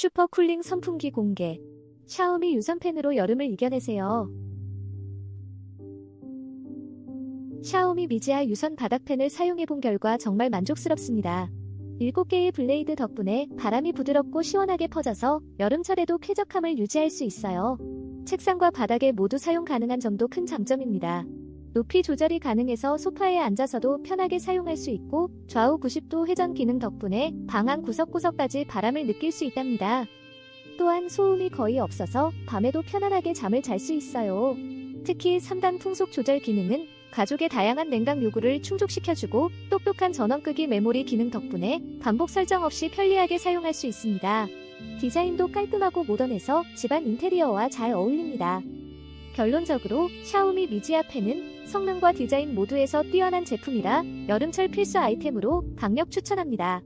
슈퍼 쿨링 선풍기 공개. 샤오미 유선 팬으로 여름을 이겨내세요. 샤오미 미지아 유선 바닥팬을 사용해본 결과 정말 만족스럽습니다. 7개의 블레이드 덕분에 바람이 부드럽고 시원하게 퍼져서 여름철에도 쾌적함을 유지할 수 있어요. 책상과 바닥에 모두 사용 가능한 점도 큰 장점입니다. 높이 조절이 가능해서 소파에 앉아서도 편하게 사용할 수 있고 좌우 90도 회전 기능 덕분에 방안 구석구석까지 바람을 느낄 수 있답니다. 또한 소음이 거의 없어서 밤에도 편안하게 잠을 잘 수 있어요. 특히 3단 풍속 조절 기능은 가족의 다양한 냉각 요구를 충족시켜주고 똑똑한 전원 끄기 메모리 기능 덕분에 반복 설정 없이 편리하게 사용할 수 있습니다. 디자인도 깔끔하고 모던해서 집안 인테리어와 잘 어울립니다. 결론적으로 샤오미 미지아 펜은 성능과 디자인 모두에서 뛰어난 제품이라 여름철 필수 아이템으로 강력 추천합니다.